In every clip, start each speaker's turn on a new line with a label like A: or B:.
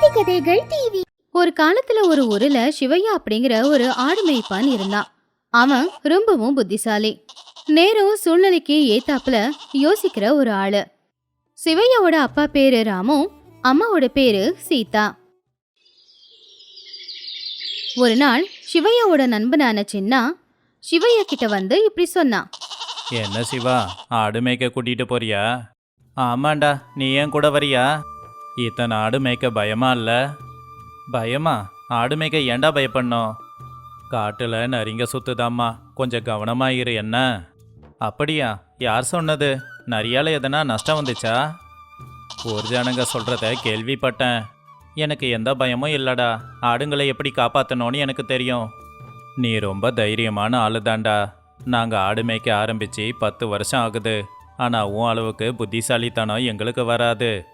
A: நீதி கதைகள் டிவி
B: ஒரு காலத்துல ஒரு ஊர்ல சிவையா அப்படிங்கிற ஒரு ஆடு மேய்ப்பான் இருந்தான். அவன் ரொம்பவும் புத்திசாலி. நேரம் சூழ்நிலைக்கு ஏத்தாப்புல யோசிக்கிற ஒரு ஆளு. சிவையாவோட அப்பா பேரு ராமு அம்மாவோட பேரு சீதா. ஒரு நாள் சிவையாவோட நண்பனான சின்னா சிவையா கிட்ட வந்து இப்படி சொன்னான்.
C: என்ன சிவா ஆடு மேய்க்க கூட்டிட்டு போறியா? ஆமாண்டா நீ ஏன் கூட வரியா? இத்தனை ஆடு மேய்க்க பயமா இல்லை? பயமா? ஆடு மேய்க்க ஏன்டா பயப்படணும்? காட்டில் நரிங்க சுத்துதாம்மா. கொஞ்சம் கவனமாக இரு என்ன? அப்படியா? யார் சொன்னது? நரியால் எதனா நஷ்டம் வந்துச்சா? ஒரு ஜனங்க சொல்கிறத கேள்விப்பட்டேன். எனக்கு எந்த பயமும் இல்லடா. ஆடுங்களை எப்படி காப்பாற்றணும்னு எனக்கு தெரியும். நீ ரொம்ப தைரியமான ஆளுதான்டா. நாங்கள் ஆடு மேய்க்க ஆரம்பித்து பத்து வருஷம் ஆகுது. ஆனால் உன் அளவுக்கு புத்திசாலித்தனம் எங்களுக்கு வராது.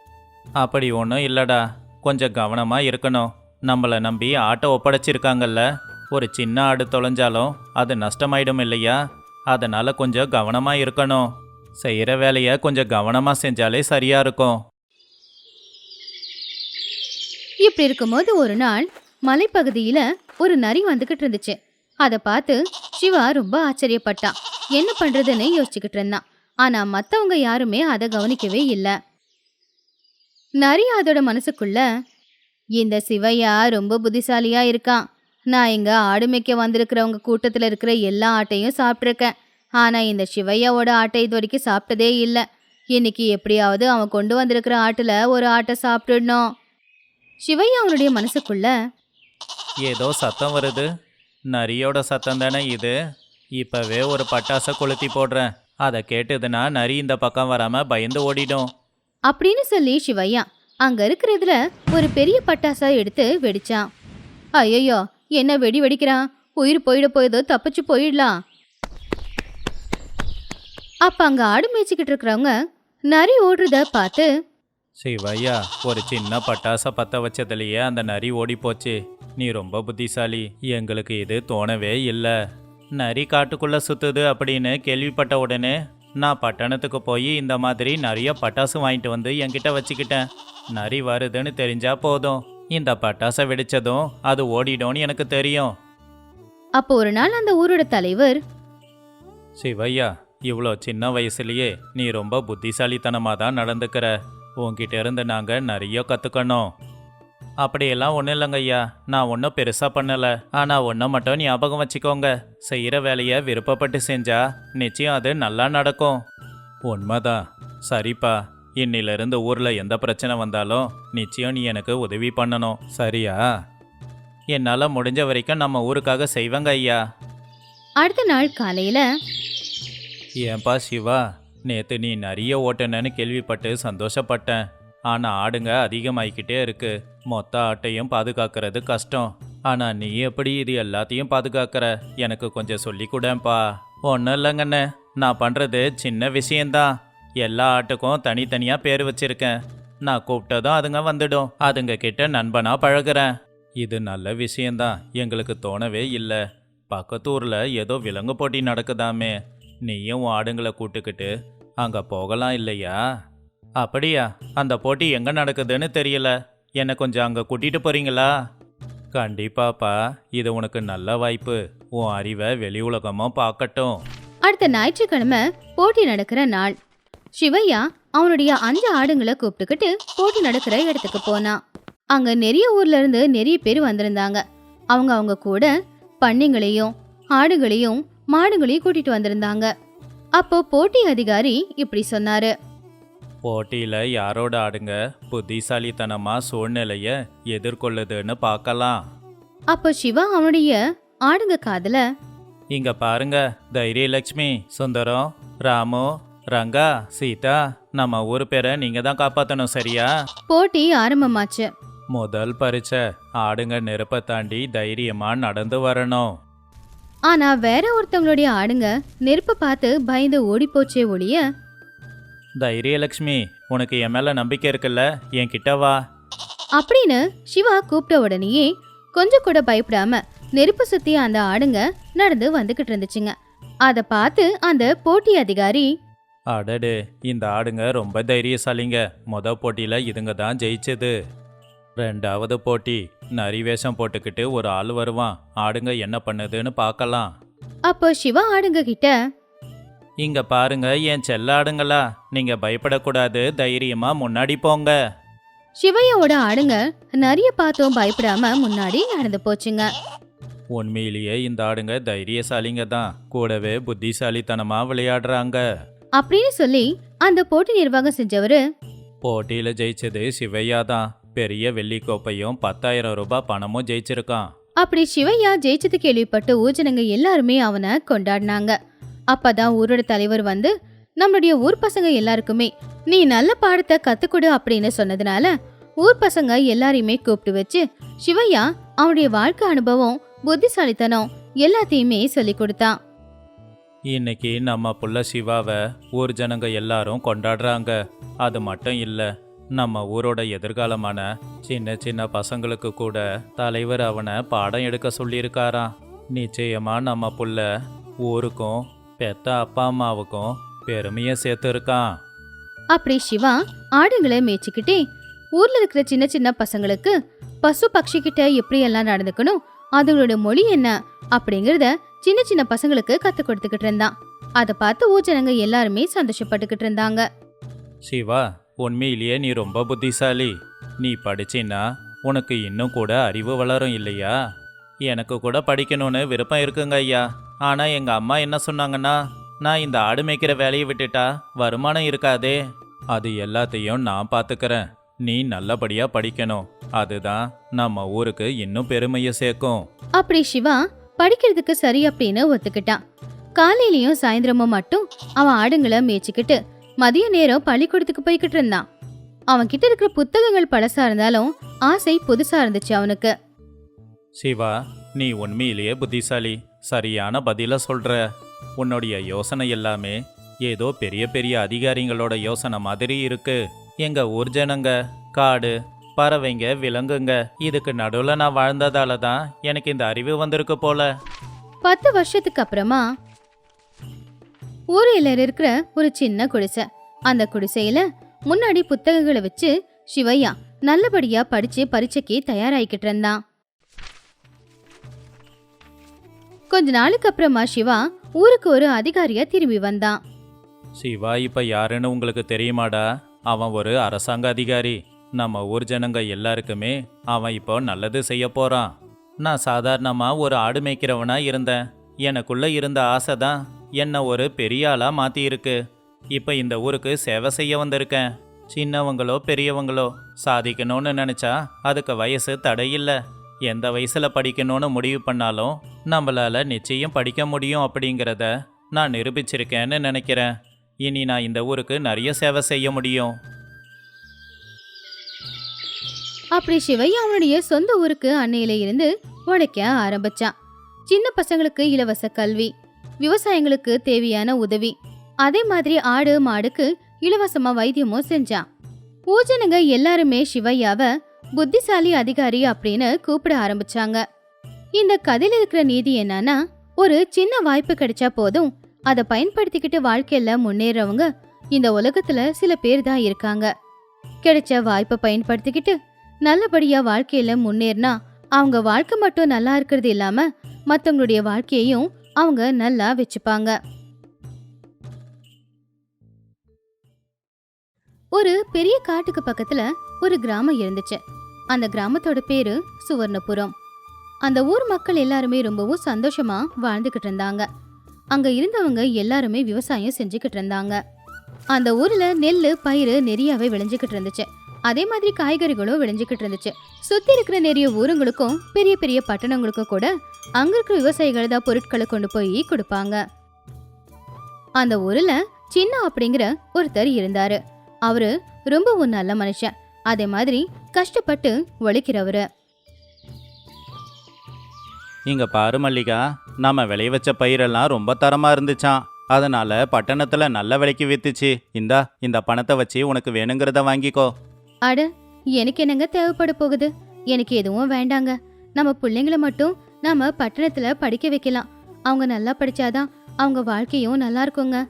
C: அப்படி ஒன்றும் இல்லைடா. கொஞ்சம் கவனமாக இருக்கணும். நம்மளை நம்பி ஆட்டை ஒப்படைச்சிருக்காங்கல்ல. ஒரு சின்ன ஆடு தொலைஞ்சாலும் அது நஷ்டமாயிடும் இல்லையா? அதனால கொஞ்சம் கவனமாக இருக்கணும். செய்கிற வேலையை கொஞ்சம் கவனமாக செஞ்சாலே சரியாக இருக்கும்.
B: இப்படி இருக்கும்போது ஒரு நாள் மலைப்பகுதியில் ஒரு நரி வந்துக்கிட்டு இருந்துச்சு. அதை பார்த்து சிவா ரொம்ப ஆச்சரியப்பட்டான். என்ன பண்ணுறதுன்னு யோசிச்சுக்கிட்டு இருந்தான். ஆனால் மற்றவங்க யாருமே அதை கவனிக்கவே இல்லை. நரி அதோட மனசுக்குள்ள இந்த சிவையா ரொம்ப புத்திசாலியா இருக்கான் நான் இங்க ஆடு மேய்க்க வந்திருக்கிறவங்க கூட்டத்துல இருக்கிற எல்லா ஆட்டையும் சாப்பிட்ருக்கேன் ஆனா இந்த சிவையாவோட ஆட்டை இது வரைக்கும் சாப்பிட்டதே இல்லை. இன்னைக்கு எப்படியாவது அவன் கொண்டு வந்திருக்கிற ஆட்டுல ஒரு ஆட்டை சாப்பிட்டுடணும் சிவையா அவனுடைய மனசுக்குள்ள
C: ஏதோ சத்தம் வருது. நரியோட சத்தம் தானே இது? இப்பவே ஒரு பட்டாசை கொளுத்தி போடுறேன். அதை கேட்டதுன்னா நரி இந்த பக்கம் வராம பயந்து ஓடிடும்.
B: அப்படின்னு சொல்லி சிவையா அங்க இருக்கிறதுல ஒரு பெரிய பட்டாசா எடுத்து வெடிச்சான் ஐயோ என்ன வெடி வெடிக்கிறான்? உயிர் போயிட போயதோ தப்பிச்சு போயிடலாம். அப்ப அங்க ஆடு மேய்ச்சிக்கிட்டு இருக்கிறவங்க நரி ஓடுறத பார்த்து
C: சிவையா ஒரு சின்ன பட்டாசை பத்த வச்சதுலயே அந்த நரி ஓடி போச்சு நீ ரொம்ப புத்திசாலி. எங்களுக்கு இது தோணவே இல்லை. நரி காட்டுக்குள்ள சுத்துது அப்படின்னு கேள்விப்பட்ட உடனே நான் பட்டணத்துக்கு போய் இந்த மாதிரி நிறைய பட்டாசு வாங்கிட்டு வந்து என்கிட்ட வச்சுக்கிட்டேன். நரி வருதுன்னு தெரிஞ்சா போதும். இந்த பட்டாசை வெடிச்சதும் அது ஓடிடும்னு எனக்கு தெரியும்.
B: அப்போ ஒரு நாள் அந்த ஊரோட தலைவர்
C: சிவையா இவ்வளோ சின்ன வயசுலயே நீ ரொம்ப புத்திசாலித்தனமாக தான் நடந்துக்கிற. உன்கிட்ட இருந்து நாங்கள் நிறைய கற்றுக்கணும் அப்படியெல்லாம் ஒன்றும் இல்லைங்க ஐயா. நான் ஒன்றும் பெருசாக பண்ணலை. ஆனால் ஒன்றை மட்டும் ஞாபகம் வச்சுக்கோங்க. செய்கிற வேலையை விருப்பப்பட்டு செஞ்சா நிச்சயம் அது நல்லா நடக்கும். உண்மைதான். சரிப்பா. இன்னிலிருந்து ஊரில் எந்த பிரச்சனை வந்தாலும் நிச்சயம் நீ எனக்கு உதவி பண்ணணும். சரியா? என்னால் முடிஞ்ச வரைக்கும் நம்ம ஊருக்காக செய்வேங்க ஐயா.
B: அடுத்த நாள் காலையில
C: ஏன்பா சிவா? நேத்து நீ நிறைய ஓட்டுனன்னு கேள்விப்பட்டு சந்தோஷப்பட்டேன். ஆனால் ஆடுங்க அதிகமாயிக்கிட்டே இருக்கு. மொத்த ஆட்டையும் பாதுகாக்கிறது கஷ்டம். ஆனால் நீ எப்படி இது எல்லாத்தையும் பாதுகாக்கிற? எனக்கு கொஞ்சம் சொல்லி கூடப்பா ஒன்றும் இல்லைங்கண்ணே நான் பண்ணுறது சின்ன விஷயந்தான் எல்லா ஆட்டுக்கும் தனித்தனியாக பேர் வச்சிருக்கேன். நான் கூப்பிட்டதும் அதுங்க வந்துடும். அதுங்க கிட்ட நண்பனாக பழகுறேன். இது நல்ல விஷயந்தான் எங்களுக்கு தோணவே இல்லை. பக்கத்து ஏதோ விலங்கு போட்டி நடக்குதாமே. நீயும் ஆடுங்களை கூட்டுக்கிட்டு அங்கே போகலாம் இல்லையா? அப்படியா? அந்த போட்டி எங்க நடக்குதுன்னு தெரியல. என்னை கொஞ்சம் அங்க கூட்டிட்டு போறீங்களா? கண்டிப்பாப்பா. இது உனக்கு நல்ல வாய்ப்பு. உன் அறிவை வெளி உலகமாக பார்க்கட்டும்.
B: அடுத்த ஞாயிற்றுக்கிழமை போட்டி நடக்கிற நாள். சிவையா அவனுடைய அஞ்சு ஆடுங்களை கூப்பிட்டுக்கிட்டு போட்டி நடக்கிற இடத்துக்கு போனான் அங்க நிறைய ஊர்ல இருந்து நிறைய பேர் வந்திருந்தாங்க. அவங்க அவங்க கூட பன்னிங்களையும் ஆடுகளையும் மாடுகளையும் கூட்டிட்டு வந்திருந்தாங்க. அப்போ போட்டி அதிகாரி இப்படி சொன்னாரு.
C: போட்டியில யாரோட ஆடுங்க? புத்திசாலித்தனமா சூழ்நிலைய எதிர்கொள்ளுதுன்னு பார்க்கலாம்
B: அப்போ சிவா அவனுடைய ஆடுங்க காதுல.
C: இங்க பாருங்க தைரியலட்சுமி சுந்தரம் ராமு ரங்கா சீதா நம்ம ஊர் பேரை நீங்க தான் காப்பாத்தணும் சரியா?
B: போட்டி ஆரம்பமாச்சு.
C: முதல் பரீட்சை ஆடுங்க நெருப்பை தாண்டி தைரியமா நடந்து வரணும்.
B: ஆனா வேற ஒருத்தவங்களுடைய ஆடுங்க நெருப்பை பார்த்து பயந்து ஓடி போச்சே ஒழிய
C: தைரியலட்சுமி உனக்கு என் மேல நம்பிக்கை இருக்குல்ல? என் கிட்ட வா.
B: அப்படின்னு சிவா கூப்பிட்ட உடனேயே கொஞ்சம் கூட பயப்படாம நெருப்பு சுத்தி அந்த ஆடுங்க நடந்து வந்துகிட்டு இருந்துச்சுங்க. அத பார்த்து அந்த போட்டி அதிகாரி
C: அடடே இந்த ஆடுங்க ரொம்ப தைரியசாலிங்க. மொத போட்டியில இதுங்க தான் ஜெயிச்சது. ரெண்டாவது போட்டி நரி வேஷம் போட்டுக்கிட்டு ஒரு ஆள் வருவான். ஆடுங்க என்ன பண்ணுதுன்னு பார்க்கலாம்.
B: அப்போ சிவா ஆடுங்க கிட்ட
C: இங்க பாருங்க என் செல்ல ஆடுங்களா நீங்க பயப்படக்கூடாது தைரியமா முன்னாடி போங்க.
B: சிவையாவோட ஆடுங்க நிறைய பார்த்தும் பயப்படாம முன்னாடி நடந்து போச்சுங்க.
C: உண்மையிலேயே இந்த ஆடுங்க தைரியசாலிங்க தான். கூடவே புத்திசாலித்தனமா விளையாடுறாங்க.
B: அப்படின்னு சொல்லி அந்த போட்டி நிர்வாகம் செஞ்சவரு
C: போட்டியில ஜெயிச்சது சிவையா தான். பெரிய வெள்ளி கோப்பையும் பத்தாயிரம் ரூபாய் பணமும் ஜெயிச்சிருக்கான்.
B: அப்படி சிவையா ஜெயிச்சது கேள்விப்பட்டு ஊஜனங்க எல்லாருமே அவனை கொண்டாடினாங்க. அப்பதான் ஊரோட தலைவர் வந்து நம்மளுடைய ஊர் பசங்க எல்லாருக்குமே நீ நல்ல பாடத்தை கத்துக்கொடு அப்படின்னு சொன்னதுனால ஊர் பசங்க எல்லாரையுமே கூப்பிட்டு வச்சு சிவையா அவனுடைய வாழ்க்கை அனுபவம் புத்திசாலித்தனம் எல்லாத்தையுமே சொல்லி கொடுத்தான்
C: இன்னைக்கு நம்ம புள்ள சிவாவை ஊர் ஜனங்க எல்லாரும் கொண்டாடுறாங்க. அது மட்டும் இல்லை நம்ம ஊரோட எதிர்காலமான சின்ன சின்ன பசங்களுக்கு கூட தலைவர் அவனை பாடம் எடுக்க சொல்லியிருக்காராம். நிச்சயமா நம்ம புள்ள ஊருக்கும் பெத்த அப்பா அம்மாவுக்கும் பெருமையை சேர்த்துருக்கான்
B: அப்படி சிவா ஆடுங்களை மேய்ச்சிக்கிட்டே ஊர்ல இருக்கிற சின்ன சின்ன பசங்களுக்கு பசு பக்ஷி கிட்ட எப்படி எல்லாம் நடந்துக்கணும் அதுங்களோட மொழி என்ன அப்படிங்கறத சின்ன சின்ன பசங்களுக்கு கத்து கொடுத்துக்கிட்டு இருந்தான். அதை பார்த்து ஊஜனங்க எல்லாருமே சந்தோஷப்பட்டுக்கிட்டு இருந்தாங்க.
C: சிவா உண்மையிலேயே நீ ரொம்ப புத்திசாலி. நீ படிச்சின்னா உனக்கு இன்னும் கூட அறிவு வளரும் இல்லையா? எனக்கு கூட படிக்கணும்னு விருப்பம் இருக்குங்க ஐயா. ஆனால் எங்கள் அம்மா என்ன சொன்னாங்கன்னா நான் இந்த ஆடு மேய்க்கிற வேலையை விட்டுட்டா வருமானம் இருக்காதே. அது எல்லாத்தையும் நான் பார்த்துக்கிறேன் நீ நல்லபடியாக படிக்கணும். அதுதான் நம்ம ஊருக்கு இன்னும் பெருமையை சேர்க்கும்.
B: அப்படி சிவா படிக்கிறதுக்கு சரி அப்படின்னு ஒத்துக்கிட்டான் காலையிலயும் சாயந்தரமும் மட்டும் அவன் ஆடுங்களை மேய்ச்சிக்கிட்டு மதிய நேரம் பள்ளிக்கூடத்துக்கு போய்கிட்டு இருந்தான். அவன் கிட்ட இருக்கிற புத்தகங்கள் பழசா இருந்தாலும் ஆசை புதுசா இருந்துச்சு அவனுக்கு.
C: சிவா நீ உண்மையிலேயே புத்திசாலி. சரியான பதில சொல்ற. உன்னுடைய யோசனை எல்லாமே ஏதோ பெரிய பெரிய அதிகாரிங்களோட யோசனை மாதிரி இருக்கு. எங்க ஊர் ஜனங்க காடு பறவைங்க விலங்குங்க இதுக்கு நடுவில் நான் வாழ்ந்ததால தான் எனக்கு இந்த அறிவு வந்திருக்கு போல.
B: பத்து வருஷத்துக்கு அப்புறமா ஊரில் இருக்கிற ஒரு சின்ன குடிசை. அந்த குடிசையில முன்னாடி புத்தகங்களை வச்சு சிவையா நல்லபடியா படிச்சு பரீட்சைக்கு தயாராகிக்கிட்டு இருந்தான். கொஞ்ச நாளுக்கு அப்புறமா சிவா ஊருக்கு ஒரு அதிகாரியா திரும்பி வந்தான்.
C: சிவா இப்ப யாருன்னு உங்களுக்கு தெரியுமாடா? அவன் ஒரு அரசாங்க அதிகாரி. நம்ம ஊர் ஜனங்க எல்லாருக்குமே அவன் இப்போ நல்லது செய்ய போறான். நான் சாதாரணமா ஒரு ஆடு மேய்க்கிறவனா இருந்தேன். எனக்குள்ள இருந்த ஆசை தான் என்னை ஒரு பெரிய ஆளா மாத்தியிருக்கு. இப்போ இந்த ஊருக்கு சேவை செய்ய வந்திருக்கேன். சின்னவங்களோ பெரியவங்களோ சாதிக்கணும்னு நினைச்சா அதுக்கு வயசு தடையில்லை. எந்த வயசில் படிக்கணும்னு முடிவு பண்ணாலும் நம்மளால நிச்சயம் படிக்க முடியும் அப்படிங்கிறத நான் நிரூபிச்சிருக்கேன்னு நினைக்கிறேன். இனி நான் இந்த ஊருக்கு நிறைய சேவை செய்ய முடியும்.
B: அப்படி சிவையா அவனுடைய சொந்த ஊருக்கு அன்னையில இருந்து உழைக்க ஆரம்பிச்சான். சின்ன பசங்களுக்கு இலவச கல்வி விவசாயிங்களுக்கு தேவையான உதவி அதே மாதிரி ஆடு மாடுக்கு இலவசமா வைத்தியமும் செஞ்சான். பூஜனுங்க எல்லாருமே சிவையாவை புத்திசாலி அதிகாரி அப்படின்னு கூப்பிட ஆரம்பிச்சாங்க. இந்த கதையில இருக்கிற நீதி என்னன்னா ஒரு சின்ன வாய்ப்பு கிடைச்சா போதும் அதை பயன்படுத்திக்கிட்டு வாழ்க்கையில முன்னேறவங்க இந்த உலகத்துல சில பேர் தான் இருக்காங்க. கிடைச்ச வாய்ப்பை பயன்படுத்திக்கிட்டு நல்லபடியா வாழ்க்கையில முன்னேறினா அவங்க வாழ்க்கை மட்டும் நல்லா இருக்கிறது இல்லாம மத்தவங்களுடைய வாழ்க்கையையும் அவங்க நல்லா வச்சுப்பாங்க. ஒரு பெரிய காட்டுக்கு பக்கத்துல ஒரு கிராமம் இருந்துச்சு. அந்த கிராமத்தோட பேரு சுவர்ணபுரம். அந்த ஊர் மக்கள் எல்லாருமே ரொம்பவும் சந்தோஷமா வாழ்ந்துகிட்டு இருந்தாங்க. அங்க இருந்தவங்க எல்லாருமே விவசாயம் செஞ்சுக்கிட்டு இருந்தாங்க. அந்த ஊர்ல நெல் பயிர் நிறையாவே விளைஞ்சுக்கிட்டு இருந்துச்சு. அதே மாதிரி காய்கறிகளும் விளைஞ்சுக்கிட்டு இருந்துச்சு. சுத்தி இருக்கிற நிறைய ஊருங்களுக்கும் பெரிய பெரிய பட்டணங்களுக்கும் கூட அங்க இருக்கிற விவசாயிகள் தான் பொருட்களை கொண்டு போய் கொடுப்பாங்க. அந்த ஊர்ல சின்ன அப்படிங்கிற ஒருத்தர் இருந்தாரு. அவரு ரொம்பவும் நல்ல மனுஷன். அதே மாதிரி கஷ்டப்பட்டு உழைக்கிறவரு.
C: இங்க பாரு மல்லிகா நாம விளைய வச்ச பயிரெல்லாம் ரொம்ப தரமா இருந்துச்சாம். அதனால பட்டணத்துல நல்ல விலைக்கு வித்துச்சு. இந்தா இந்த பணத்தை வச்சு உனக்கு வேணுங்கிறத வாங்கிக்கோ.
B: அட எனக்கு என்னங்க தேவைப்பட போகுது? எனக்கு எதுவும் வேண்டாங்க. நம்ம பிள்ளைங்கள மட்டும் நாம பட்டணத்துல படிக்க வைக்கலாம். அவங்க நல்லா படிச்சாதான் அவங்க வாழ்க்கையும் நல்லா இருக்குங்க.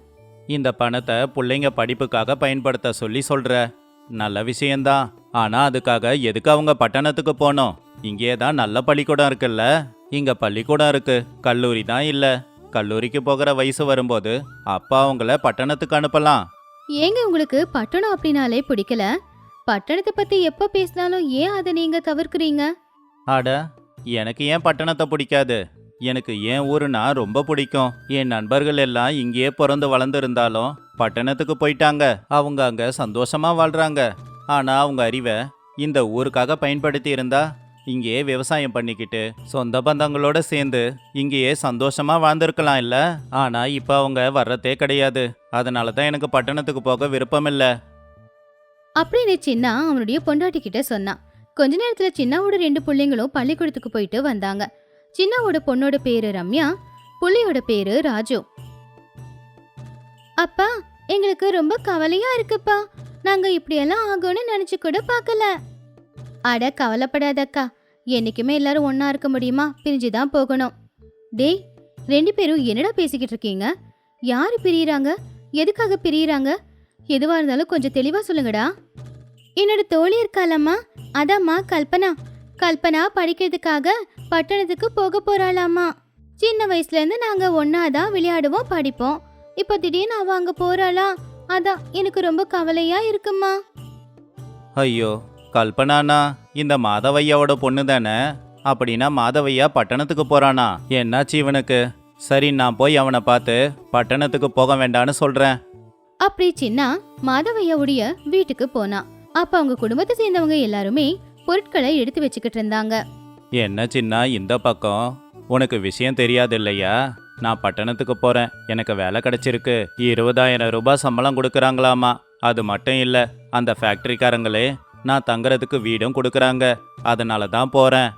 C: இந்த பணத்தை பிள்ளைங்க படிப்புக்காக பயன்படுத்த சொல்லி சொல்ற. நல்ல விஷயம்தான் ஆனா அதுக்காக எதுக்கு அவங்க பட்டணத்துக்கு போனோம்? இங்கே தான் நல்ல பள்ளிக்கூடம் இருக்குல்ல? இங்க பள்ளிக்கூடம் இருக்கு. கல்லூரி தான் இல்ல. கல்லூரிக்கு போகிற வயசு வரும்போது அப்பா அவங்கள பட்டணத்துக்கு அனுப்பலாம்.
B: ஏங்க உங்களுக்கு பட்டணம் அப்படின்னாலே பிடிக்கல? பட்டணத்தை பத்தி எப்ப பேசினாலும் ஏன் அதை நீங்க தவிர்க்கிறீங்க?
C: அட எனக்கு ஏன் பட்டணத்தை பிடிக்காது? எனக்கு ஏன் ஊருனா ரொம்ப பிடிக்கும். என் நண்பர்கள் எல்லாம் இங்கேயே பிறந்து வளர்ந்துருந்தாலும் பட்டணத்துக்கு போயிட்டாங்க. அவங்க அங்க சந்தோஷமா வாழ்றாங்க. ஆனா அவங்க அறிவை இந்த ஊருக்காக பயன்படுத்தி இருந்தா இங்கேயே விவசாயம் பண்ணிக்கிட்டு சொந்த பந்தங்களோட சேர்ந்து இங்கேயே சந்தோஷமா வாழ்ந்திருக்கலாம் இல்ல? ஆனா இப்ப அவங்க வர்றதே கிடையாது. அதனால தான் எனக்கு பட்டணத்துக்கு போக விருப்பம் இல்ல.
B: அப்படின்னு சின்னா அவனுடைய பொண்டாட்டி கிட்ட சொன்னான். கொஞ்ச நேரத்துல சின்னாவோட ரெண்டு பிள்ளைங்களும் பள்ளிக்கூடத்துக்கு போயிட்டு வந்தாங்க. சின்னாவோட பொண்ணோட பேரு ரம்யா புள்ளியோட பேரு ராஜு. அப்பா எங்களுக்கு ரொம்ப கவலையா இருக்குப்பா. நாங்க இப்படியெல்லாம் ஆகும்னு நினைச்சு கூட பார்க்கல. அட கவலைப்படாதக்கா. என்னைக்குமே எல்லாரும் ஒன்னா இருக்க முடியுமா? பிரிஞ்சுதான் போகணும். டேய் ரெண்டு பேரும் என்னடா பேசிக்கிட்டு இருக்கீங்க? யாரு பிரியறாங்க? எதுக்காக பிரியறாங்க? எதுவா இருந்தாலும் கொஞ்சம் தெளிவா சொல்லுங்கடா. என்னோட தோழி இருக்காளம்மா. அதாம்மா கல்பனா. கல்பனா படிக்கிறதுக்காக பட்டணத்துக்கு போக போறாளாமா சின்ன வயசுல இருந்து நாங்க ஒன்னாதான் விளையாடுவோம் படிப்போம். இப்போ திடீர்னு அவ அங்க போறாளா? அதான் எனக்கு ரொம்ப கவலையா இருக்குமா?
C: ஐயோ கல்பனானா இந்த மாதவையாவோட பொண்ணு தானே? அப்படின்னா மாதவையா பட்டணத்துக்கு போறானா? என்னாச்சு இவனுக்கு? சரி நான் போய் அவனை பார்த்து பட்டணத்துக்கு போக வேண்டான்னு சொல்றேன்.
B: அப்படி சின்ன மாதவையாவுடைய வீட்டுக்கு போனா. அப்ப அவங்க குடும்பத்தை சேர்ந்தவங்க எல்லாருமே பொருட்களை எடுத்து வச்சுக்கிட்டு இருந்தாங்க.
C: என்ன சின்ன இந்த பக்கம்? உனக்கு விஷயம் தெரியாது இல்லையா நான் பட்டணத்துக்கு போறேன். எனக்கு வேலை கிடைச்சிருக்கு. இருபதாயிரம் ரூபாய் சம்பளம் கொடுக்குறாங்களாமா? அது மட்டும் இல்ல அந்த ஃபேக்டரிக்காரங்களே நான் தங்குறதுக்கு வீடும் கொடுக்குறாங்க. அதனால தான் போறேன்.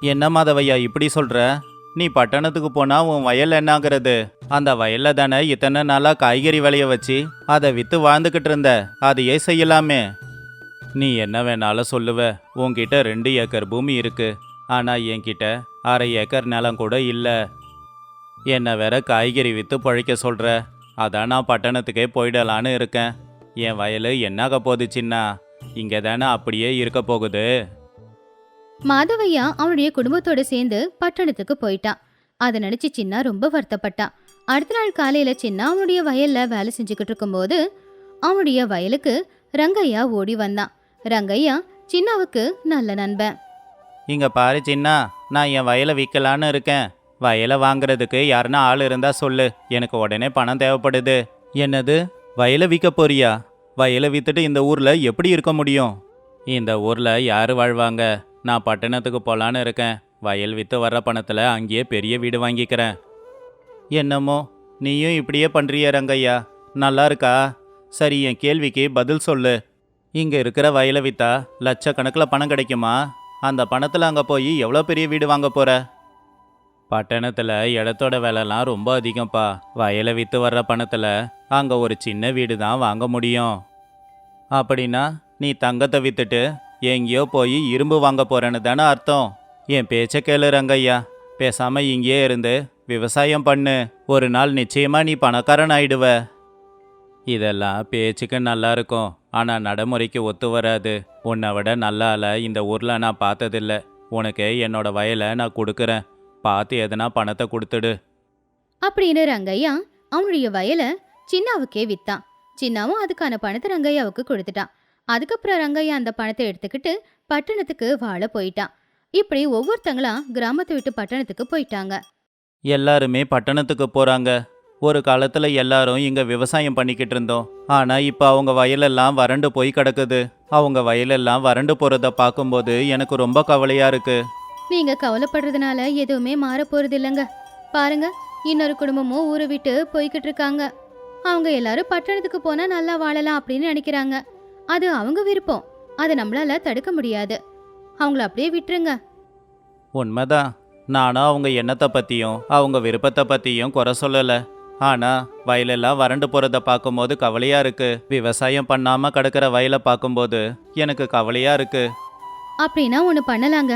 C: என்ன மாதவையா இப்படி சொல்ற? நீ பட்டணத்துக்கு போனா உன் வயல் என்னாகிறது? அந்த வயல்ல தானே இத்தனை நாளா காய்கறி விளைய வச்சு அதை வித்து வாழ்ந்துகிட்டு இருந்த. அதையே செய்யலாமே. நீ என்ன வேணாலும் சொல்லுவ. உன்கிட்ட ரெண்டு ஏக்கர் பூமி இருக்கு. ஆனா என்கிட்ட அரை ஏக்கர் நிலம் கூட இல்லை. என்ன வேற காய்கறி வித்து பழைக்க சொல்ற. அதான் நான் பட்டணத்துக்கே போயிடலான்னு இருக்கேன். என் வயலு என்னாக போகுது சின்னா? இங்க தானே அப்படியே இருக்க போகுது.
B: மாதவையா அவனுடைய குடும்பத்தோட சேர்ந்து பட்டணத்துக்கு போயிட்டான் அதை நினைச்சு சின்னா ரொம்ப வருத்தப்பட்டான் அடுத்த நாள் காலையில சின்னா அவனுடைய வயல்ல வேலை செஞ்சுக்கிட்டு இருக்கும்போது அவனுடைய வயலுக்கு ரங்கையா ஓடி வந்தான் ரங்கையா சின்னாவுக்கு நல்ல நண்பன்.
C: இங்க பாரு சின்னா நான் என் வயலை விற்கலான்னு இருக்கேன். வயலை வாங்குறதுக்கு யாருன்னா ஆள் இருந்தா சொல்லு. எனக்கு உடனே பணம் தேவைப்படுது. என்னது? வயலை விற்க போறியா? வயலை வித்துட்டு இந்த ஊர்ல எப்படி இருக்க முடியும்? இந்த ஊர்ல யாரு வாழ்வாங்க? நான் பட்டணத்துக்கு போலான்னு இருக்கேன். வயல் வித்து வர்ற பணத்துல அங்கேயே பெரிய வீடு வாங்கிக்கிறேன். என்னமோ? நீயும் இப்படியே பண்றிய ரங்கையா? நல்லா இருக்கா? சரி என் கேள்விக்கு பதில் சொல்லு. இங்க இருக்கிற வயலை வித்தா லட்சக்கணக்கில் பணம் கிடைக்குமா? அந்த பணத்தில் அங்கே போய் எவ்வளோ பெரிய வீடு வாங்க போற? பட்டணத்தில் இடத்தோட விலைலாம் ரொம்ப அதிகம்ப்பா. வயலை விற்று வர்ற பணத்தில் அங்கே ஒரு சின்ன வீடு தான் வாங்க முடியும். அப்படின்னா நீ தங்கத்தை விற்றுட்டு எங்கேயோ போய் இரும்பு வாங்க போகிறேன்னு தானே அர்த்தம். என் பேச்சை கேளு ரங்கையா பேசாமல் இங்கேயே இருந்து விவசாயம் பண்ணு. ஒரு நாள் நிச்சயமாக நீ பணக்காரன் ஆயிடுவ. இதெல்லாம் பேச்சுக்கு நல்லா இருக்கும். ஆனால் நடைமுறைக்கு ஒத்து வராது. உன்னை விட நல்லால இந்த ஊரில் நான் பார்த்ததில்ல. உனக்கு என்னோட வயலை நான் கொடுக்குறேன். பார்த்து எதனா பணத்தை கொடுத்துடு.
B: அப்படின்னு ரங்கையா அவனுடைய வயலை சின்னாவுக்கே வித்தான். சின்னாவும் அதுக்கான பணத்தை ரங்கையாவுக்கு கொடுத்துட்டான். அதுக்கப்புறம் ரங்கையா அந்த பணத்தை எடுத்துக்கிட்டு பட்டணத்துக்கு வாழ போயிட்டான். இப்படி ஒவ்வொருத்தங்களா கிராமத்தை விட்டு பட்டணத்துக்கு போயிட்டாங்க.
C: எல்லாருமே பட்டணத்துக்கு போறாங்க. ஒரு காலத்துல எல்லாரும் இங்க விவசாயம் பண்ணிக்கிட்டு இருந்தோம். ஆனா இப்ப அவங்க வயலெல்லாம் வறண்டு போய் கிடக்குது. அவங்க வயலெல்லாம் வறண்டு போறத பார்க்கும்போது எனக்கு ரொம்ப கவலையா இருக்கு.
B: நீங்க கவலைப்படுறதுனால எதுவுமே மாற போறது இல்லைங்க பாருங்க இன்னொரு குடும்பமும் ஊரை விட்டு போய்கிட்டு இருக்காங்க. அவங்க எல்லாரும் பட்டணத்துக்கு போனா நல்லா வாழலாம் அப்படின்னு நினைக்கிறாங்க. அது அவங்க விருப்பம். அதை நம்மளால தடுக்க முடியாது. அவங்கள அப்படியே விட்டுருங்க.
C: உண்மைதான். நானும் அவங்க எண்ணத்தை பத்தியும் அவங்க விருப்பத்தை பத்தியும் குறை சொல்லல. ஆனா வயலெல்லாம் வறண்டு போறத பார்க்கும்போது கவலையா இருக்கு. விவசாயம் பண்ணாம கிடக்கிற வயலை பார்க்கும்போது எனக்கு கவலையா இருக்கு.
B: அப்படின்னா ஒன்று பண்ணலாங்க.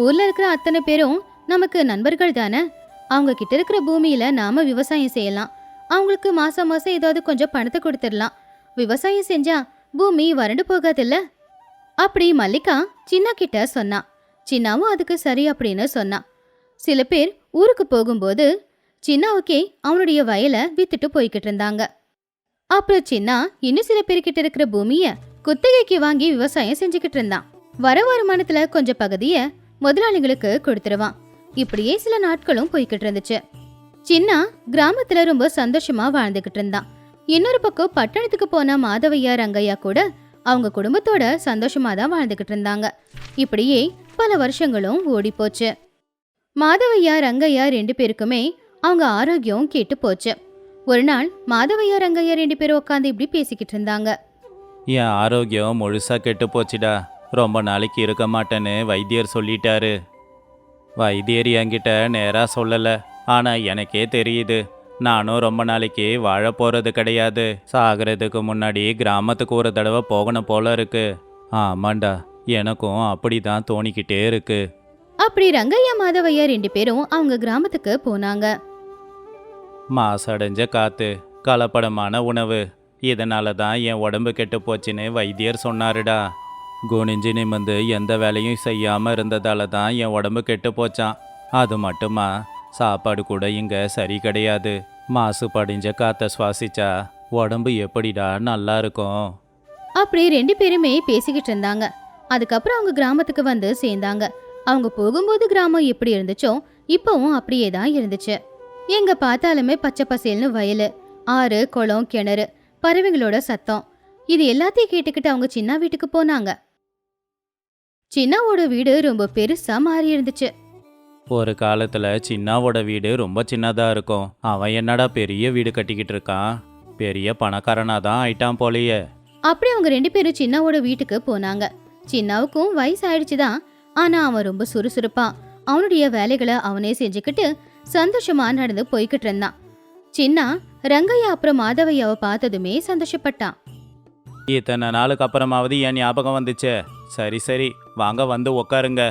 B: ஊர்ல இருக்கிற அத்தனை பேரும் நமக்கு நண்பர்கள் தானே? அவங்க கிட்ட இருக்கிற பூமியில நாம விவசாயம் செய்யலாம். அவங்களுக்கு மாசம் மாசம் ஏதாவது கொஞ்சம் பணத்தை கொடுத்துடலாம். விவசாயம் செஞ்சா பூமி வறண்டு போகாதில்ல? அப்படி மல்லிகா சின்ன கிட்ட சொன்னா. சின்னாவும் அதுக்கு சரி அப்படின்னு சொன்னான் சில பேர் ஊருக்கு போகும்போது சின்னாவுக்கே அவனுடைய வயலை வித்துட்டு போய்கிட்டு இருந்தாங்க. அப்புறம் சின்னா இன்னும் சில பேர்கிட்ட இருக்கிற பூமிய குத்தகைக்கு வாங்கி விவசாயம் செஞ்சுக்கிட்டு இருந்தான். வர வருமானத்துல கொஞ்சம் பகுதிய முதலாளிகளுக்கு கொடுத்துருவான். இப்படியே சில நாட்களும் போய்கிட்டு இருந்துச்சு. சின்னா கிராமத்துல ரொம்ப சந்தோஷமா வாழ்ந்துகிட்டு இருந்தான். இன்னொரு பக்கம் பட்டணத்துக்கு போன மாதவையா ரங்கையா கூட அவங்க குடும்பத்தோட சந்தோஷமா தான் வாழ்ந்துகிட்டு இருந்தாங்க. இப்படியே பல வருஷங்களும் ஓடி போச்சு மாதவையா ரங்கையா ரெண்டு பேருக்குமே அவங்க ஆரோக்கியம் கேட்டு போச்சு. ஒரு நாள் மாதவையா ரங்கையா ரெண்டு பேரும் உட்காந்து இப்படி பேசிக்கிட்டு இருந்தாங்க.
C: என் ஆரோக்கியம் முழுசா கெட்டு போச்சுடா. ரொம்ப நாளைக்கு இருக்க மாட்டேன்னு வைத்தியர் சொல்லிட்டாரு. வைத்தியர் என்கிட்ட நேராக சொல்லலை. ஆனால் எனக்கே தெரியுது நானும் ரொம்ப நாளைக்கு வாழ போகிறது கிடையாது. சாகிறதுக்கு முன்னாடி கிராமத்துக்கு ஒரு தடவை போகணும் போல இருக்கு. ஆமாண்டா எனக்கும் அப்படி தான் தோணிக்கிட்டே இருக்கு.
B: அப்படி ரங்கையா மாதவையா ரெண்டு பேரும் அவங்க கிராமத்துக்கு போனாங்க.
C: மாசடைஞ்ச காத்து கலப்படமான உணவு. இதனால தான் என் உடம்பு கெட்டு போச்சுன்னு வைத்தியர் சொன்னாருடா. குனிஞ்சு நிமிந்து எந்த வேலையும் செய்யாமல் இருந்ததால தான் என் உடம்பு கெட்டு போச்சான் அது மட்டுமா? சாப்பாடு கூட இங்கே சரி கிடையாது. மாசு படிஞ்ச காற்றை சுவாசிச்சா உடம்பு எப்படிடா நல்லா இருக்கும்?
B: அப்படி ரெண்டு பேருமே பேசிக்கிட்டு இருந்தாங்க. அதுக்கப்புறம் அவங்க கிராமத்துக்கு வந்து சேர்ந்தாங்க. அவங்க போகும்போது கிராமம் எப்படி இருந்துச்சோ இப்பவும் அப்படியே தான் இருந்துச்சு. எங்க பார்த்தாலுமே பச்சை பசேல்னு வயல் ஆறு குளம் கிணறு பறவைங்களோட சத்தம். இது எல்லாத்தையும் கேட்டுக்கிட்டு அவங்க சின்ன வீட்டுக்கு போனாங்க. சின்னாவோட வீடு ரொம்ப பெருசா மாறி இருந்துச்சு.
C: ஒரு காலத்தில் சின்னாவோட வீடு ரொம்ப சின்னதாக இருக்கும். அவன் என்னடா பெரிய வீடு கட்டிக்கிட்டு இருக்கான்? பெரிய பணக்காரனாக தான் ஆயிட்டான் போலயே.
B: அப்படி அவங்க ரெண்டு பேரும் சின்னாவோட வீட்டுக்கு போனாங்க. சின்னாவுக்கும் வயசு ஆயிடுச்சுதான் ஆனா அவன் ரொம்ப சுறுசுறுப்பா அவனுடைய வேலைகளை அவனே செஞ்சுக்கிட்டு சந்தோஷமா நடந்து போய்கிட்டு இருந்தான். சின்னா ரங்கையா அப்புறம் மாதவையாவை பார்த்ததுமே சந்தோஷப்பட்டான்.
C: இத்தனை நாளுக்கு அப்புறமாவது என் ஞாபகம் வந்துச்சே. சரி சரி. வாங்க வந்து உக்காருங்க.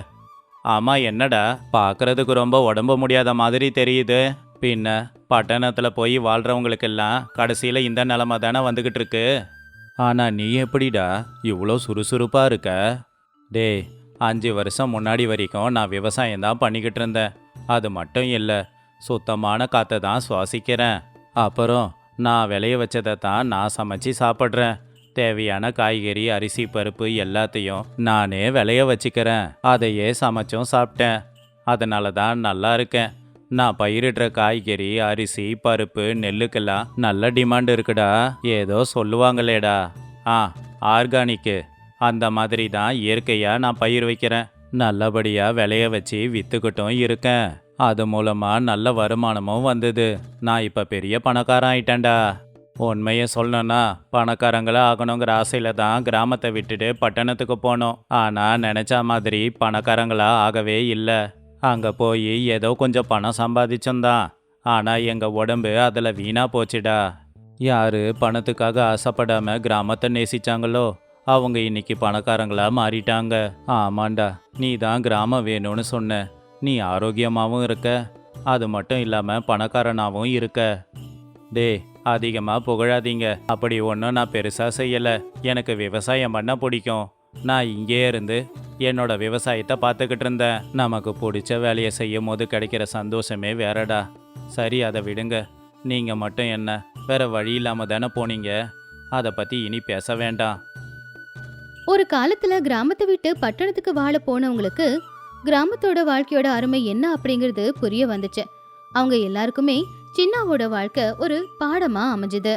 C: ஆமாம் என்னடா? பார்க்கறதுக்கு ரொம்ப உடம்பு முடியாத மாதிரி தெரியுது. பின்ன பட்டணத்தில் போய் வாழ்கிறவங்களுக்கெல்லாம் கடைசியில் இந்த நிலமை தானே வந்துக்கிட்டு இருக்கு. ஆனால் நீ எப்படிடா? இவ்வளோ சுறுசுறுப்பாக இருக்க. டேய் அஞ்சு வருஷம் முன்னாடி வரைக்கும் நான் விவசாயம் தான் பண்ணிக்கிட்டு இருந்தேன். அது மட்டும் இல்லை சுத்தமான காற்றை தான் சுவாசிக்கிறேன். அப்புறம் நான் விளைய வச்சதை தான் நான் சமைச்சு சாப்பிட்றேன். தேவையான காய்கறி அரிசி பருப்பு எல்லாத்தையும் நானே விளைய வச்சுக்கிறேன். அதையே சமைச்சும் சாப்பிட்டேன். அதனால தான் நல்லா இருக்கேன். நான் பயிரிடுற காய்கறி அரிசி பருப்பு நெல்லுக்கெல்லாம் நல்ல டிமாண்ட் இருக்குடா. ஏதோ சொல்லுவாங்களேடா. ஆ ஆர்கானிக்கு. அந்த மாதிரி தான் இயற்கையாக நான் பயிர் வைக்கிறேன். நல்லபடியாக விளைய வச்சு விற்றுக்கிட்டும் இருக்கேன். அது மூலமாக நல்ல வருமானமும் வந்தது. நான் இப்போ பெரிய பணக்காரன் ஆயிட்டேன்டா. உண்மையை சொல்லணும்னா பணக்காரங்களா ஆகணுங்கிற ஆசையில் தான் கிராமத்தை விட்டுட்டு பட்டணத்துக்கு போனோம். ஆனால் நினச்ச மாதிரி பணக்காரங்களா ஆகவே இல்லை. அங்கே போய் ஏதோ கொஞ்சம் பணம் சம்பாதிச்சோம்தான் ஆனால் எங்கள் உடம்பு அதில் வீணாக போச்சுடா. யார் பணத்துக்காக ஆசைப்படாம கிராமத்தை நேசிச்சாங்களோ அவங்க இன்னைக்கு பணக்காரங்களா மாறிட்டாங்க. ஆமாண்டா நீ தான் கிராமம் வேணும்னு சொன்ன. நீ ஆரோக்கியமாகவும் இருக்க. அது மட்டும் இல்லாமல் பணக்காரனாகவும் இருக்க. டே அதிகமாக புகழாதீங்க. அப்படி ஒன்றும் நான் பெருசாக செய்யலை. எனக்கு விவசாயம் பண்ண பிடிக்கும். நான் இங்கே இருந்து என்னோட விவசாயத்தை பார்த்துக்கிட்டு இருந்தேன். நமக்கு பிடிச்ச வேலையை செய்யும் போது கிடைக்கிற சந்தோஷமே வேறடா. சரி அதை விடுங்க. நீங்கள் மட்டும் என்ன வேற வழி இல்லாமல் தானே போனீங்க. அதை பற்றி இனி பேச வேண்டாம்.
B: ஒரு காலத்துல கிராமத்தை விட்டு பட்டணத்துக்கு வாழ போனவங்களுக்கு கிராமத்தோட வாழ்க்கையோட அருமை என்ன அப்படிங்கிறது புரிய வந்துச்சு. அவங்க எல்லாருக்குமே சின்னாவோட வாழ்க்கை ஒரு பாடமா அமைஞ்சுது.